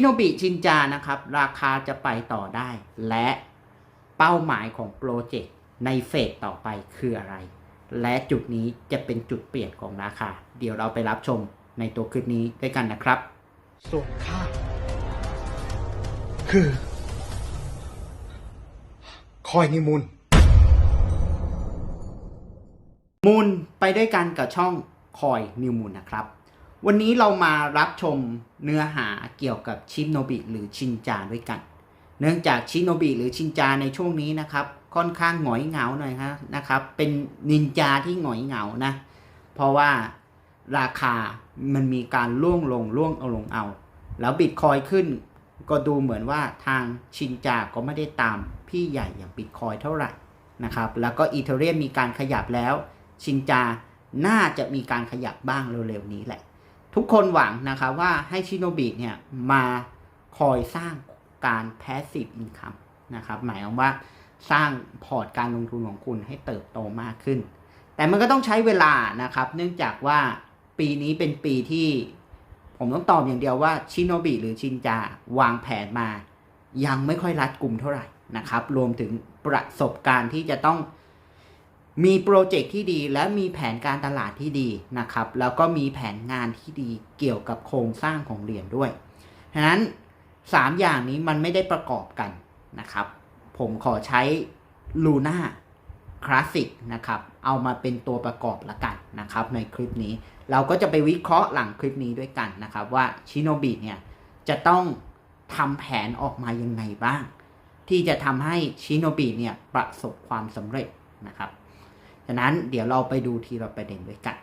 โนบิชินจานะครับ ราคาจะไปต่อได้ และเป้าหมายของโปรเจกต์ในเฟสต่อไปคืออะไร และจุดนี้จะเป็นจุดเปลี่ยนของราคา เดี๋ยวเราไปรับชมในตัวคลิปนี้ด้วยกันนะครับ ส่วนข้าคือ คอยนิมุนมูลไปด้วยกันกับช่องคอยนิวมูลนะครับ วันนี้เรามารับชมเนื้อหาเกี่ยวกับชิโนบิหรือชินจาด้วยกัน เนื่องจากชิโนบิหรือชินจาในช่วงนี้นะครับ ค่อนข้างหงอยเหงาหน่อยฮะนะครับ เป็นนินจาที่หงอยเหงานะ เพราะว่าราคามันมีการล่วงลงล่วงเอาลงเอา แล้วบิตคอยขึ้นก็ดูเหมือนว่าทางชินจาก็ไม่ได้ตามพี่ใหญ่อย่างบิตคอยเท่าไหร่นะครับ แล้วก็อีเทเรียมมีการขยับแล้ว ชินจาน่าจะมีการขยับบ้างเร็วๆนี้แหละ ทุกคนหวังนะครับว่าให้ชิโนบิเนี่ยมาคอยสร้างการ passive income นะครับหมายความว่าสร้างพอร์ตการลงทุนของคุณให้เติบโตมากขึ้น แต่มันก็ต้องใช้เวลานะครับ เนื่องจากว่าปีนี้เป็นปีที่ผมต้องตอบอย่างเดียวว่าชิโนบิหรือชินจาวางแผนมา ยังไม่ค่อยรัดกลุ่มเท่าไหร่นะครับ รวมถึงประสบการณ์ที่จะต้อง มีโปรเจกต์ที่ดีและมีแผนการตลาดที่ดีนะครับ แล้วก็มีแผนงานที่ดีเกี่ยวกับโครงสร้างของเหรียญด้วยฉะนั้น 3 อย่างนี้มันไม่ได้ประกอบกันนะครับ ผมขอใช้ลูน่าคลาสสิกนะครับ เอามาเป็นตัวประกอบละกันนะครับ ในคลิปนี้เราก็จะไปวิเคราะห์หลังคลิปนี้ด้วยกันนะครับ ว่าชิโนบิเนี่ยจะต้องทำแผนออกมายังไงบ้าง ที่จะทำให้ชิโนบิเนี่ยประสบความสำเร็จนะครับ ฉะนั้นเดี๋ยวเราไปดูทีละประเด็นด้วยกัน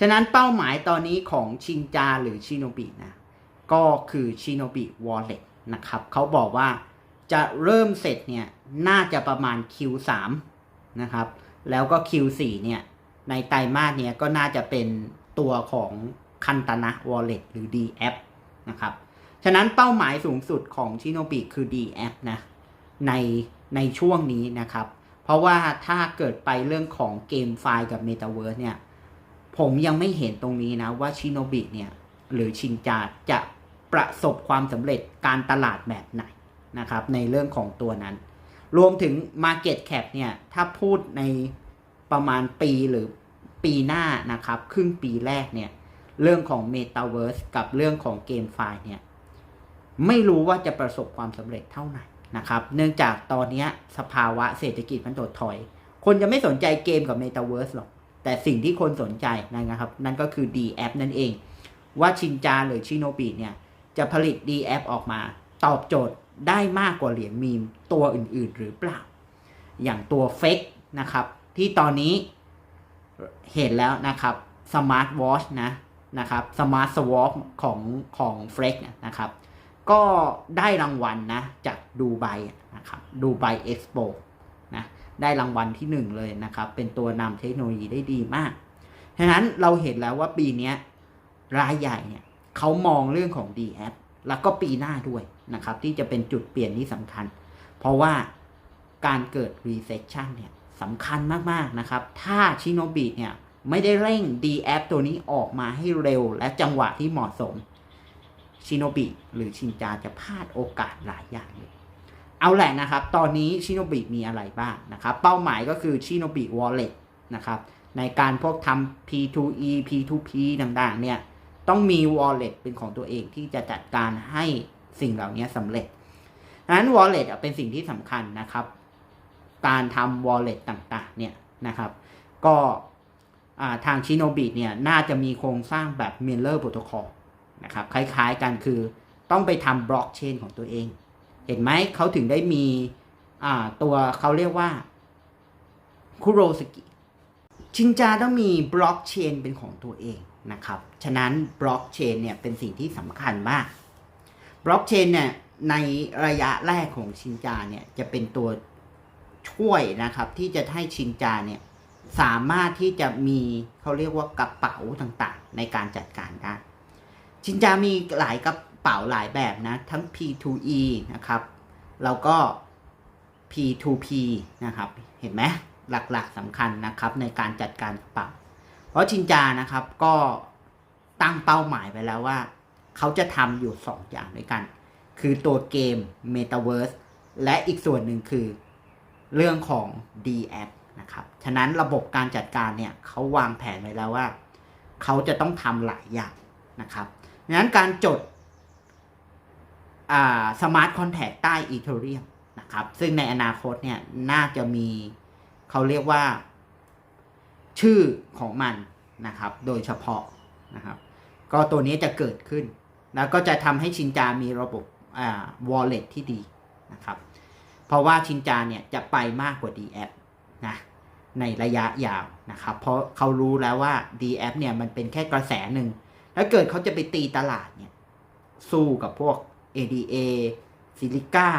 ฉะนั้นเป้าหมายตอนนี้ของชินจาหรือชิโนบินะ ก็คือชิโนบิวอลเล็ตนะครับเขาบอกว่าจะเริ่มเสร็จเนี่ย น่าจะประมาณ Q3 นะครับ แล้วก็ Q4 เนี่ย ในไตรมาสเนี่ยก็น่าจะเป็นตัวของคันตนะวอลเล็ตหรือ DF นะครับ ฉะนั้นเป้าหมายสูงสุดของชิโนบิคือ DF นะ ในในช่วงนี้นะครับ ราะว่าถ้าเกิดไปเรื่องของเกมไฟล์กับ Metaverse เนี่ย ผมยังไม่เห็นตรงนี้นะว่าชิโนบิเนี่ยหรือชินจาจะประสบความสำเร็จการตลาดแบบไหนนะครับในเรื่องของตัวนั้น รวมถึง Market Cap เนี่ยถ้าพูดในประมาณปีหรือปีหน้านะครับ ครึ่งปีแรกเนี่ยเรื่องของ Metaverse กับเรื่องของเกมไฟล์เนี่ยไม่รู้ว่าจะประสบความสำเร็จเท่าไหร่ นะครับ เนื่องจากตอนนี้สภาวะเศรษฐกิจมันถดถอย คนจะไม่สนใจเกมกับ Metaverse หรอก แต่สิ่งที่คนสนใจนะครับ นั่นก็คือ D App นั่นเอง ว่าชินจาหรือชิโนบิเนี่ยจะผลิต D App ออกมา ตอบโจทย์ได้มากกว่าเหรียญมีมตัวอื่น ๆ หรือเปล่า อย่างตัวเฟกนะครับ ที่ตอนนี้เห็นแล้วนะครับ Smart Watch นะนะครับ Smart Swap ของของเฟกนะครับก็ได้รางวัลนะจาก ดูไบนะครับดูไบเอ็กซ์โปนะได้รางวัลที่หนึ่งเลยนะครับ เป็นตัวนำเทคโนโลยีได้ดีมากฉะนั้นเราเห็นแล้วว่าปีนี้รายใหญ่เนี่ยเขามองเรื่องของ d แอแล้วก็ปีหน้าด้วยนะครับ ที่จะเป็นจุดเปลี่ยนที่สำคัญ เพราะว่าการเกิด recession เนี่ยสำคัญมาก ๆ นะครับ ถ้าชิโนบิเนี่ยไม่ได้เร่ง d แอตัวนี้ออกมาให้เร็วและจังหวะที่เหมาะสมชิโนบิหรือชินจาจะพลาดโอกาสหลายอย่างเลย เอาแหละนะครับ ตอนนี้ชิโนบิมีอะไรบ้างนะครับ เป้าหมายก็คือชิโนบิ Wallet นะครับ ในการพวกทำ P2E P2P ต่างๆ เนี่ย ต้องมี Wallet เป็นของตัวเองที่จะจัดการให้สิ่งเหล่านี้สำเร็จดังนั้น Wallet เป็นสิ่งที่สำคัญนะครับ การทำ Wallet ต่างๆ เนี่ยนะครับ ก็ทางชิโนบิเนี่ย น่าจะมีโครงสร้างแบบ Miller Protocol นะครับ คล้ายๆกันคือต้องไปทำบล็อกเชนของตัวเอง เห็นไหมเขาถึงได้มีตัวเขาเรียกว่าคุโรสกิชินจาต้องมีบล็อกเชนเป็นของตัวเองนะครับ ฉะนั้นบล็อกเชนเนี่ยเป็นสิ่งที่สำคัญมากบล็อกเชนเนี่ยในระยะแรกของชินจาเนี่ยจะเป็นตัวช่วยนะครับ ที่จะให้ชินจาเนี่ยสามารถที่จะมีเขาเรียกว่ากระเป๋าต่างๆ ในการจัดการได้ชินจามีหลายกระ เป๋าหลายแบบนะ ทั้ง P2E นะครับแล้วก็ P2P นะครับ เห็นไหมหลักๆสำคัญนะครับในการจัดการกระเป๋า เพราะชินจานะครับก็ตั้งเป้าหมายไปแล้วว่า เขาจะทำอยู่ 2 อย่างด้วยกัน คือตัวเกม Metaverse และอีกส่วนหนึ่งคือเรื่องของ D app นะครับ ฉะนั้นระบบการจัดการเนี่ยเขาวางแผนไว้แล้วว่า เขาจะต้องทำหลายอย่างนะครับดังนั้นการจด สมาร์ทคอนแทคใต้อีเทเรียมนะครับ ซึ่งในอนาคตเนี่ยน่าจะมีเขาเรียกว่า ชื่อของมันนะครับ โดยเฉพาะนะครับ ก็ตัวนี้จะเกิดขึ้น แล้วก็จะทำให้ชินจามีระบบอ่า wallet ที่ดีนะครับ เพราะว่าชินจาเนี่ยจะไปมากกว่า d a p นะในระยะยาวนะครับ เพราะเขารู้แล้วว่า d a p เนี่ยมันเป็นแค่กระแสหนึ่ง แล้วเกิดเขาจะไปตีตลาดเนี่ยสู้กับพวก ADA ซิลิก้า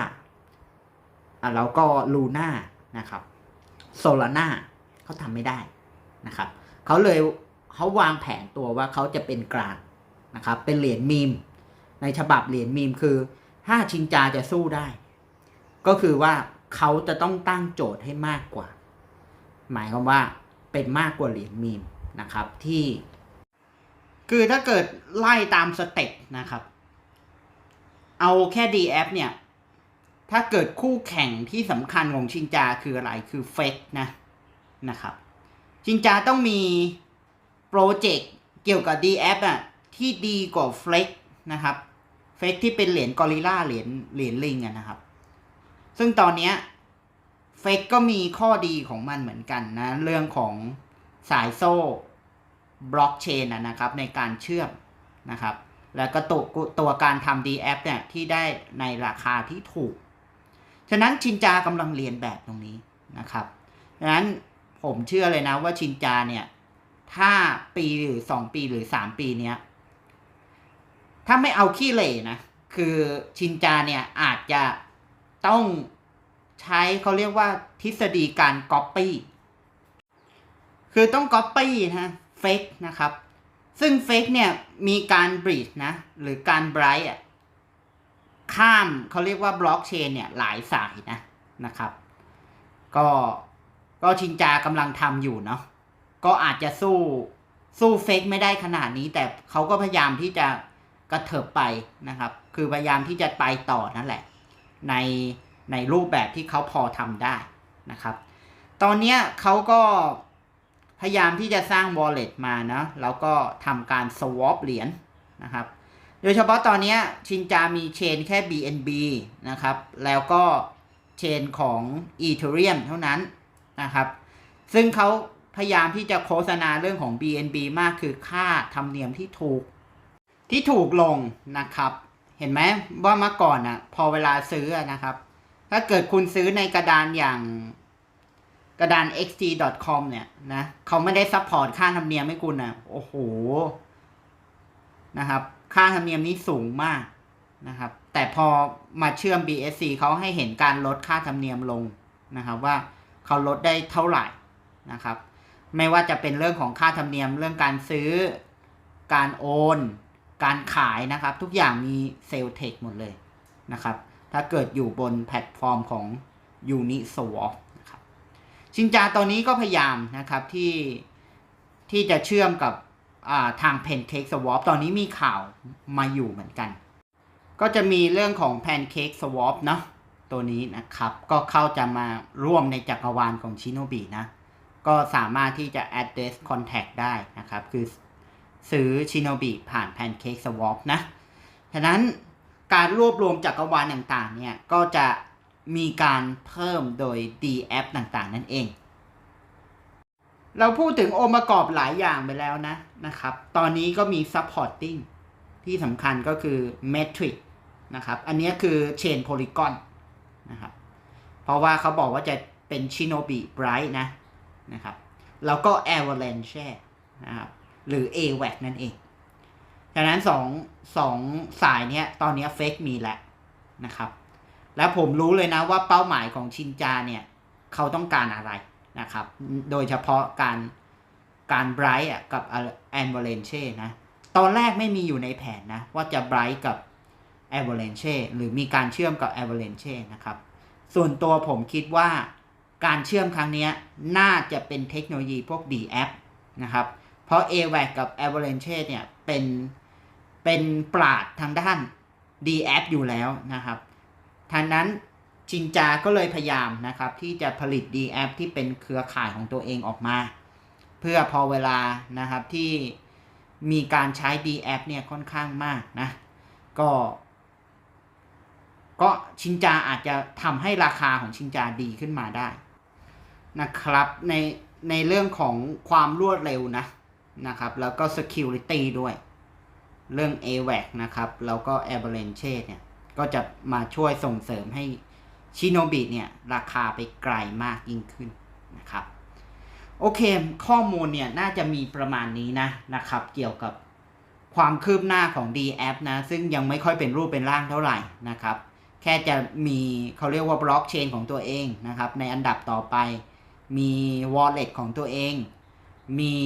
อะแล้วก็ลูน่านะครับโซลาร่าเขาทำไม่ได้นะครับเขาเลยเขาวางแผนตัวว่าเขาจะเป็นกลางนะครับ เป็นเหรียญมีม ในฉบับเหรียญมีมคือ ถ้าชินจาจะสู้ได้ ก็คือว่าเขาจะต้องตั้งโจทย์ให้มากกว่า หมายความว่าเป็นมากกว่าเหรียญมีมนะครับที่ คือถ้าเกิดไล่ตามสเต็ปนะครับ เอาแค่ DF เนี่ย ถ้าเกิดคู่แข่งที่สำคัญของชินจาคืออะไรคือเฟกนะนะครับ ชินจาต้องมีโปรเจกต์เกี่ยวกับ DF อะที่ดีกว่าเฟกนะครับเฟกที่เป็นเหรียญกอริลลาเหรียญเหรียญลิงอะนะครับ ซึ่งตอนเนี้ยเฟกก็มีข้อดีของมันเหมือนกันนะ เรื่องของสายโซ่บล็อกเชนนะครับ ในการเชื่อมนะครับ แล้วก็ตัวตัวการทำ DF เนี่ยที่ได้ในราคาที่ถูก ฉะนั้นชินจากำลังเรียนแบบตรงนี้นะครับฉะนั้นผมเชื่อเลยนะว่าชินจาเนี่ยถ้าปีหรือสองปีหรือสามปีเนี้ยถ้าไม่เอาขี้เหร่นะ คือชินจาเนี่ยอาจจะต้องใช้เขาเรียกว่าทฤษฎีการก๊อปปี้ คือต้องก๊อปปี้นะเฟกนะครับ ซึ่งเฟกเนี่ยมีการบรีดนะ หรือการไบรท์อะข้ามเขาเรียกว่าบล็อกเชนเนี่ยหลายสายนะนะครับ ก็ก็ชินจากำลังทำอยู่เนาะก็อาจจะสู้สู้เฟกไม่ได้ขนาดนี้ แต่เขาก็พยายามที่จะกระเถิบไปนะครับ คือพยายามที่จะไปต่อนั่นแหละ ในในรูปแบบที่เขาพอทำได้นะครับ ตอนนี้เขาก็ พยายามที่จะสร้าง wallet มานะแล้วก็ทำการ swap เหรียญนะครับ โดยเฉพาะตอนนี้ชินจามีเชนแค่ BNB นะครับ แล้วก็เชนของ Ethereum เท่านั้นนะครับ ซึ่งเขาพยายามที่จะโฆษณาเรื่องของ BNB มากคือค่าธรรมเนียมที่ถูก ที่ถูกลงนะครับ เห็นไหมว่าเมื่อก่อนอะพอเวลาซื้อนะครับ ถ้าเกิดคุณซื้อในกระดานอย่าง กระดาน xt.com เนี่ยนะเขาไม่ได้ซัพพอร์ตค่าธรรมเนียมให้คุณนะโอ้โหนะครับ ค่าธรรมเนียมนี้สูงมากนะครับ แต่พอมาเชื่อม BSC เขาให้เห็นการลดค่าธรรมเนียมลงนะครับ ว่าเขาลดได้เท่าไหร่นะครับ ไม่ว่าจะเป็นเรื่องของค่าธรรมเนียมเรื่องการซื้อการโอน การขายนะครับ ทุกอย่างมีเซลเทคหมดเลยนะครับ ถ้าเกิดอยู่บนแพลตฟอร์มของ Uniswap นะครับ ชินจาตอนนี้ก็พยายามนะครับที่ที่จะเชื่อมกับทาง Pancake Swap ตอนนี้มีข่าวมาอยู่เหมือนกัน ก็จะมีเรื่องของ Pancake Swap เนาะตัวนี้นะครับ ก็เข้าจะมาร่วมในจักรวาลของชิโนบินะ ก็สามารถที่จะ address contact ได้นะครับ คือซื้อชิโนบิผ่าน Pancake Swap นะ ฉะนั้นการรวบรวมจักรวาลต่างๆเนี่ย ก็จะ มีการเพิ่มโดย D app ต่างๆ นั่นเอง เราพูดถึงองค์ประกอบหลายอย่างไปแล้วนะนะครับ ตอนนี้ก็มี supporting ที่สำคัญก็คือ metric นะครับ อันนี้คือ chain polygon นะครับ เพราะว่าเขาบอกว่าจะเป็น shinobi bright นะนะครับ แล้วก็ avalanche นะครับ หรือ AWAC นั่นเองฉะนั้นสองสองสายเนี้ยตอนนี้เฟกมีแล้วนะครับ แล้วผมรู้เลยนะว่าเป้าหมายของชินจาเนี่ยเขาต้องการอะไรนะครับ โดยเฉพาะการการไบรท์กับแอนเวลนเช่นะ ตอนแรกไม่มีอยู่ในแผนนะ ว่าจะไบรท์กับแอนเวลนเช่หรือมีการเชื่อมกับแอนเวลนเช่นะครับ ส่วนตัวผมคิดว่าการเชื่อมครั้งนี้น่าจะเป็นเทคโนโลยีพวก D app นะครับ เพราะ AWAC กับ Avalanche เนี่ยเป็นเป็นปราดทางด้าน d f อยู่แล้วนะครับ ทางนั้นชินจาก็เลยพยายามนะครับที่จะผลิต d f ที่เป็นเครือข่ายของตัวเองออกมา เพื่อพอเวลานะครับที่มีการใช้ d f เนี่ยค่อนข้างมากนะก็ ก็ชินจาอาจจะทำให้ราคาของชินจาดีขึ้นมาได้นะครับในในเรื่องของความรวดเร็วนะนะครับ แล้วก็ security ด้วย เรื่อง AVAC นะครับ แล้วก็ Avalanche เนี่ย ก็จะมาช่วยส่งเสริมให้ชิโนบิเนี่ยราคาไปไกลมากยิ่งขึ้นนะครับ โอเค ข้อมูลเนี่ยน่าจะมีประมาณนี้นะนะครับ เกี่ยวกับความคืบหน้าของ d a p นะ ซึ่งยังไม่ค่อยเป็นรูปเป็นร่างเท่าไหร่นะครับ แค่จะมีเขาเรียกว่าบล็อกเชนของตัวเองนะครับ ในอันดับต่อไปมี wallet ของตัวเอง มี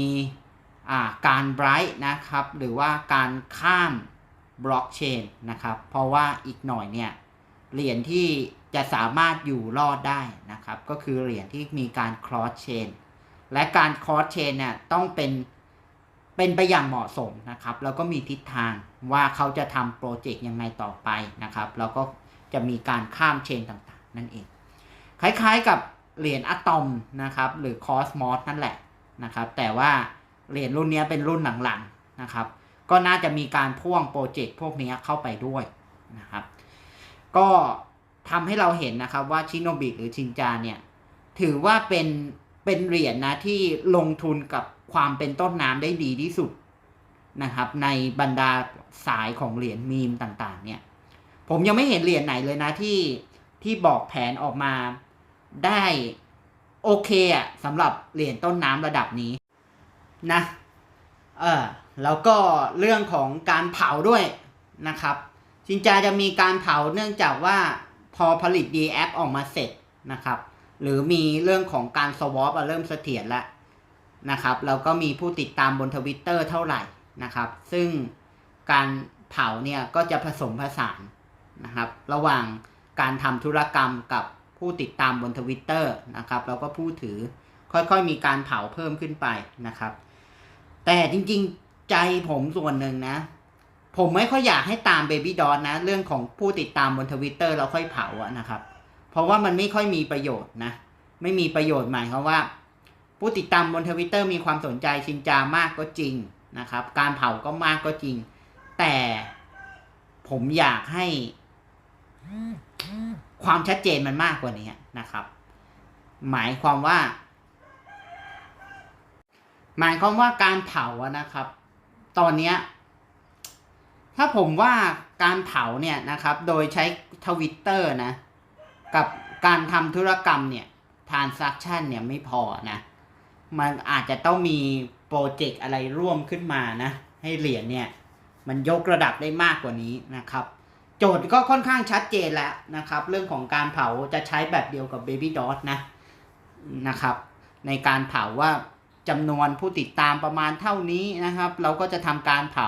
การ bright นะครับ หรือว่าการข้าม บล็อกเชนนะครับ เพราะว่าอีกหน่อยเนี่ยเหรียญที่จะสามารถอยู่รอดได้นะครับ ก็คือเหรียญที่มีการ cross chain และการ cross chain เนี่ยต้องเป็นเป็นไปอย่างเหมาะสมนะครับ แล้วก็มีทิศทางว่าเขาจะทำโปรเจกต์ยังไงต่อไปนะครับ แล้วก็จะมีการข้ามเชนต่างๆ นั่นเอง คล้ายๆกับเหรียญอะตอมนะครับ หรือคอสมอสนั่นแหละนะครับ แต่ว่าเหรียญรุ่นนี้เป็นรุ่นหลังๆนะครับ ก็น่าจะมีการพ่วงโปรเจกต์พวกนี้เข้าไปด้วยนะครับ ก็ทำให้เราเห็นนะครับว่าชิโนบิหรือชินจาเนี่ยถือว่าเป็นเป็นเหรียญนะที่ลงทุนกับความเป็นต้นน้ำได้ดีที่สุดนะครับ ในบรรดาสายของเหรียญมีมต่างๆ เนี่ย ผมยังไม่เห็นเหรียญไหนเลยนะที่ที่บอกแผนออกมาได้โอเคอะสำหรับเหรียญต้นน้ำระดับนี้นะ เออ แล้วก็เรื่องของการเผาด้วยนะครับชินจาจะมีการเผาเนื่องจากว่าพอผลิต d แอปออกมาเสร็จนะครับ หรือมีเรื่องของการสวอปเริ่มเสถียรแล้วนะครับแล้วก็มีผู้ติดตามบนทวิตเตอร์เท่าไหร่นะครับ ซึ่งการเผาเนี่ยก็จะผสมผสานนะครับ ระหว่างการทำธุรกรรมกับผู้ติดตามบนทวิตเตอร์นะครับแล้วก็ผู้ถือค่อยๆมีการเผาเพิ่มขึ้นไปนะครับ แต่จริงๆ ใจผมส่วนหนึ่งนะ ผมไม่ค่อยอยากให้ตามเบบี้ดอนนะ เรื่องของผู้ติดตามบนทวิตเตอร์เราค่อยเผาอะนะครับ เพราะว่ามันไม่ค่อยมีประโยชน์นะ ไม่มีประโยชน์หมายความว่า ผู้ติดตามบนทวิตเตอร์มีความสนใจชินจามากก็จริงนะครับ การเผาก็มากก็จริง แต่ผมอยากให้ความชัดเจนมันมากกว่านี้นะครับ หมายความว่า หมายความว่าการเผาอะนะครับ ตอนเนี้ยถ้าผมว่าการเผาเนี่ยนะครับ โดยใช้ทวิตเตอร์นะ กับการทำธุรกรรมเนี่ยทานซักชันเนี่ยไม่พอนะ มันอาจจะต้องมีโปรเจกต์อะไรร่วมขึ้นมานะ ให้เหรียญเนี่ย มันยกระดับได้มากกว่านี้นะครับ โจทย์ก็ค่อนข้างชัดเจนแล้วนะครับ เรื่องของการเผาจะใช้แบบเดียวกับ Baby Dot นะนะครับ ในการเผาว่า จำนวนผู้ติดตามประมาณเท่านี้นะครับ เราก็จะทำการเผา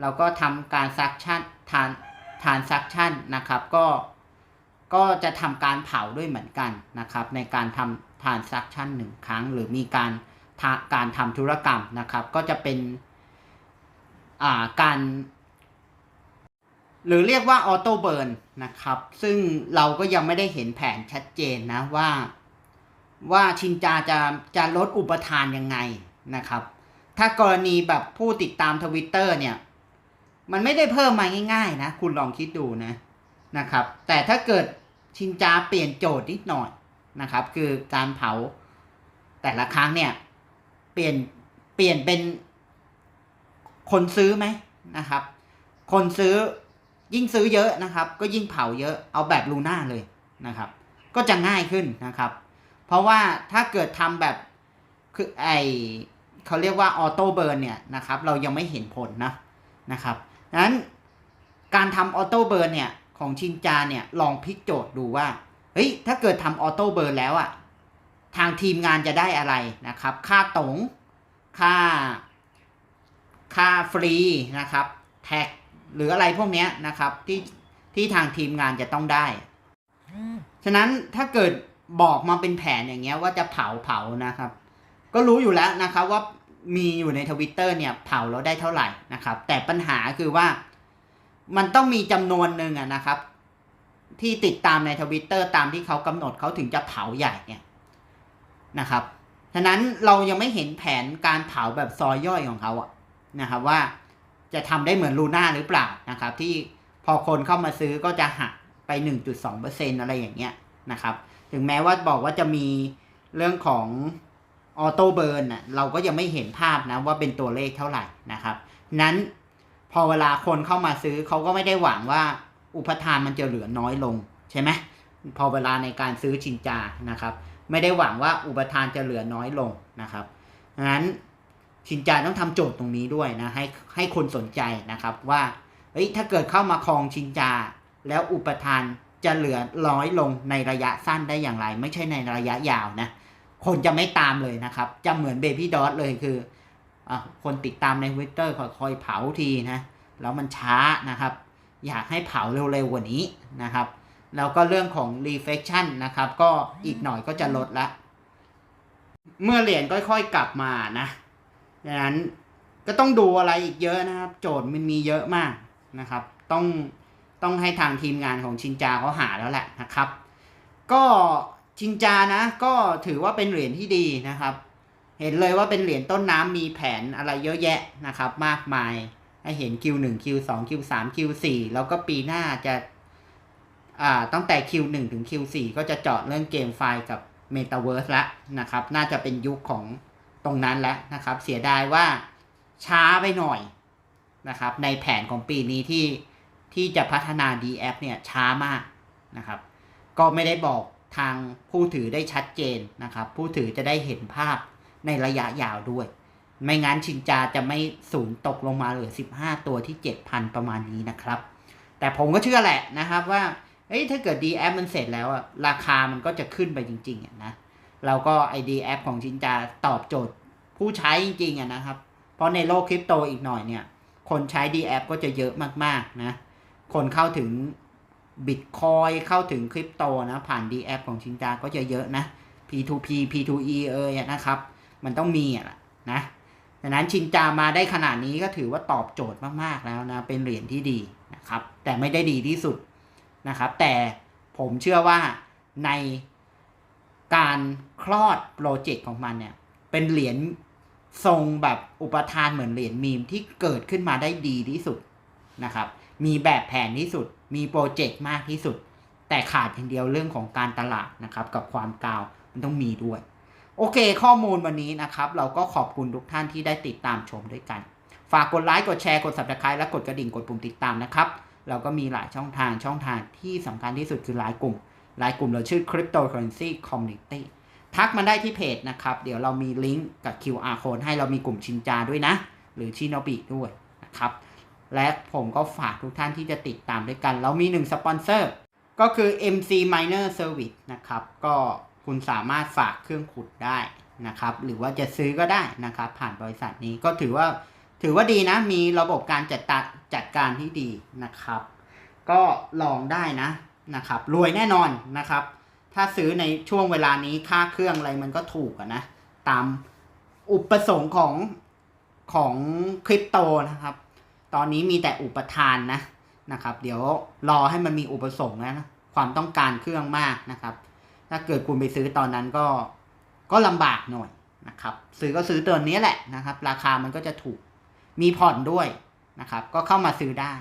เราก็ทำการซักชั่นทานทานซักชั่นนะครับก็ก็จะทำการเผาด้วยเหมือนกันนะครับ ในการทำทานซักชั่นหนึ่งครั้ง หรือมีการทาการทำธุรกรรมนะครับ ก็จะเป็นอ่าการ หรือเรียกว่าออโต้เบิร์นนะครับ ซึ่งเราก็ยังไม่ได้เห็นแผนชัดเจนนะว่า ว่าชินจาจะจะลดอุปทานยังไงนะครับ ถ้ากรณีแบบผู้ติดตามทวิตเตอร์เนี่ย มันไม่ได้เพิ่มมาง่าย ๆ นะ คุณลองคิดดูนะนะครับ แต่ถ้าเกิดชินจาเปลี่ยนโจทย์นิดหน่อยนะครับ คือการเผาแต่ละครั้งเนี่ย เปลี่ยนเปลี่ยนเป็นคนซื้อไหมนะครับ คนซื้อยิ่งซื้อเยอะนะครับ ก็ยิ่งเผาเยอะเอาแบบลูน่าเลยนะครับ ก็จะง่ายขึ้นนะครับ เพราะว่าถ้าเกิดทำแบบคือไอเขาเรียกว่าออโต้เบิร์นเนี่ยนะครับเรายังไม่เห็นผลนะนะครับดังนั้นการทำออโต้เบิร์นเนี่ยของชินจาเนี่ยลองพลิกโจทย์ดูว่าเฮ้ยถ้าเกิดทำออโต้เบิร์นแล้วอะทางทีมงานจะได้อะไรนะครับ ค่าตงค่า ค่าฟรีนะครับ แท็ก หรืออะไรพวกเนี้ยนะครับที่ที่ทางทีมงานจะต้องได้ ฉะนั้นถ้าเกิด บอกมาเป็นแผนอย่างเงี้ยว่าจะเผาเผานะครับ ก็รู้อยู่แล้วนะครับว่ามีอยู่ในทวิตเตอร์เนี่ยเผาแล้วได้เท่าไหร่นะครับ แต่ปัญหาคือว่ามันต้องมีจำนวนหนึ่งอะนะครับ ที่ติดตามในทวิตเตอร์ตามที่เขากำหนดเขาถึงจะเผาใหญ่เนี่ยนะครับฉะนั้นเรายังไม่เห็นแผนการเผาแบบซอยย่อยของเขาอะนะครับว่าจะทำได้เหมือนลูน่าหรือเปล่านะครับ ที่พอคนเข้ามาซื้อก็จะหักไป 1.2%อะไรอย่างเงี้ยนะครับ ถึงแม้ว่าบอกว่าจะมีเรื่องของออโต้เบิร์นน่ะเราก็ยังไม่เห็นภาพนะว่าเป็นตัวเลขเท่าไหร่นะครับ นั้นพอเวลาคนเข้ามาซื้อเขาก็ไม่ได้หวังว่าอุปทานมันจะเหลือน้อยลงใช่ไหมพอเวลาในการซื้อชินจานะครับ ไม่ได้หวังว่าอุปทานจะเหลือน้อยลงนะครับนั้นชินจาต้องทำโจทย์ตรงนี้ด้วยนะให้ให้คนสนใจนะครับว่าเฮ้ยถ้าเกิดเข้ามาครองชินจา แล้วอุปทาน จะเหลือร้อยลงในระยะสั้นได้อย่างไร ไม่ใช่ในระยะยาวนะ คนจะไม่ตามเลยนะครับ จะเหมือนเบบี้ดอ t เลยคืออะคนติดตามใน Twitter คอยๆเผาทีนะ แล้วมันช้านะครับ อยากให้เผาเร็วๆกว่านี้นะครับ แล้วก็เรื่องของ reflection นะครับ ก็อีกหน่อยก็จะลดละ เมื่อเหรียญค่อยๆกลับมานะดังนั้นก็ต้องดูอะไรอีกเยอะนะครับ โจทย์มันมีเยอะมากนะครับ ต้อง ต้องให้ทางทีมงานของชินจาเขาหาแล้วแหละนะครับ ก็ชินจานะ ก็ถือว่าเป็นเหรียญที่ดีนะครับ เห็นเลยว่าเป็นเหรียญต้นน้ำมีแผนอะไรเยอะแยะนะครับ มากมายให้เห็น Q1 Q2 Q3 Q4 แล้วก็ปีหน้าจะอ่าตั้งแต่ Q1 ถึง Q4 ก็จะเจาะเรื่องเกมไฟล์กับ Metaverse แล้วนะครับ น่าจะเป็นยุคของตรงนั้นแล้วนะครับ เสียดายว่าช้าไปหน่อยนะครับ ในแผนของปีนี้ที่ ที่จะพัฒนา DF เนี่ยช้ามากนะครับ ก็ไม่ได้บอกทางผู้ถือได้ชัดเจนนะครับ ผู้ถือจะได้เห็นภาพในระยะยาวด้วย ไม่งั้นชินจาจะไม่สูญตกลงมาเหลือ 15 ตัวที่ 7,000 ประมาณนี้นะครับ แต่ผมก็เชื่อแหละนะครับว่าเอ้ยถ้าเกิด d แอมันเสร็จแล้วอะราคามันก็จะขึ้นไปจริงๆนะเราก็ไอ d แอของชินจาตอบโจทย์ผู้ใช้จริงๆนะครับ เพราะในโลกคริปโตอีกหน่อยเนี่ย คนใช้ d แอก็จะเยอะมากๆนะ คนเข้าถึงบิตคอยเข้าถึงคริปโตนะ ผ่าน d แอของชินจาก็จะเยอะนะ P2P P2E เอยอนะครับ มันต้องมีอะนะดังนั้นชินจามาได้ขนาดนี้ก็ถือว่าตอบโจทย์มาก ๆ แล้วนะ เป็นเหรียญที่ดีนะครับ แต่ไม่ได้ดีที่สุดนะครับ แต่ผมเชื่อว่าในการคลอดโปรเจกต์ของมันเนี่ย เป็นเหรียญทรงแบบอุปทานเหมือนเหรียญมีมที่เกิดขึ้นมาได้ดีที่สุด นะครับ มีแบบแผนที่สุด มีโปรเจกต์มากที่สุด แต่ขาดอย่างเดียวเรื่องของการตลาดนะครับ กับความกาวมันต้องมีด้วย โอเค ข้อมูลวันนี้นะครับ เราก็ขอบคุณทุกท่านที่ได้ติดตามชมด้วยกัน ฝากกดไลค์ กดแชร์ กด subscribe และกดกระดิ่ง กดปุ่มติดตามนะครับ เราก็มีหลายช่องทาง ช่องทางที่สำคัญที่สุดคือไลน์กลุ่ม ไลน์กลุ่มเราชื่อ Cryptocurrency Community ทักมาได้ที่เพจนะครับ เดี๋ยวเรามีลิงก์กับ QR code ให้เรามีกลุ่มชินจาด้วยนะ หรือชินอบิด้วยนะครับ และผมก็ฝากทุกท่านที่จะติดตามด้วยกัน เรามีหนึ่งสปอนเซอร์ ก็คือ MC Miner Service นะครับ ก็คุณสามารถฝากเครื่องขุดได้นะครับ หรือว่าจะซื้อก็ได้นะครับ ผ่านบริษัทนี้ก็ถือว่าถือว่าดีนะ มีระบบการจัดตัดจัดการที่ดีนะครับ ก็ลองได้นะนะครับ รวยแน่นอนนะครับ ถ้าซื้อในช่วงเวลานี้ค่าเครื่องอะไรมันก็ถูกนะ ตามอุปสงค์ของของคริปโตนะครับ ตอนนี้มีแต่อุปทานนะนะครับ เดี๋ยวรอให้มันมีอุปสงค์นะความต้องการเครื่องมากนะครับ ถ้าเกิดคุณไปซื้อตอนนั้นก็ก็ลำบากหน่อยนะครับ ซื้อก็ซื้อตัวนี้แหละนะครับ ราคามันก็จะถูกมีผ่อนด้วยนะครับ ก็เข้ามาซื้อได้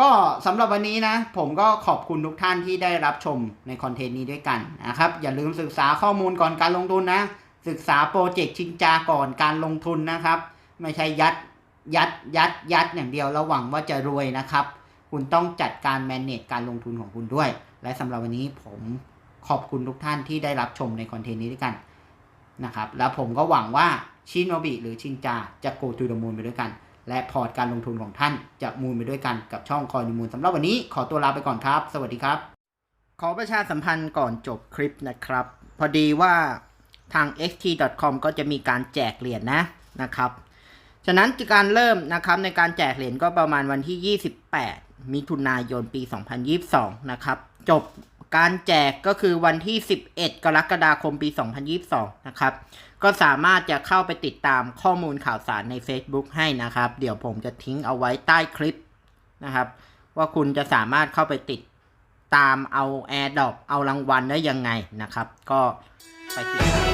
ก็สำหรับวันนี้นะ ผมก็ขอบคุณทุกท่านที่ได้รับชมในคอนเทนต์นี้ด้วยกันนะครับ อย่าลืมศึกษาข้อมูลก่อนการลงทุนนะ ศึกษาโปรเจกต์ชินจาก่อนการลงทุนนะครับ ไม่ใช่ยัด ยัดยัดยัดอย่างเดียวแล้วหวังว่าจะรวยนะครับ คุณต้องจัดการ manage การลงทุนของคุณด้วย และสำหรับวันนี้ผมขอบคุณทุกท่านที่ได้รับชมในคอนเทนต์นี้ด้วยกันนะครับ แล้วผมก็หวังว่าชินโนบิหรือชินจาจะ go to the moon ไปด้วยกัน และพอร์ตการลงทุนของท่านจะมูลไปด้วยกันกับช่องคอยมูลสำหรับวันนี้ขอตัวลาไปก่อนครับ สวัสดีครับ ขอประชาสัมพันธ์ก่อนจบคลิปนะครับ พอดีว่าทาง xt.com ก็จะมีการแจกเหรียญนะนะครับ ฉะนั้นการเริ่มนะครับในการแจกเหรียญก็ประมาณวันที่ 28 มิถุนายนปี 2022 นะครับ จบการแจกก็คือวันที่ 11 กรกฎาคมปี 2022 นะครับ ก็สามารถจะเข้าไปติดตามข้อมูลข่าวสารใน Facebook ให้นะครับ เดี๋ยวผมจะทิ้งเอาไว้ใต้คลิปนะครับ ว่าคุณจะสามารถเข้าไปติดตามเอา AirDrop เอารางวัลได้ยังไงนะครับ ก็ไปติดตาม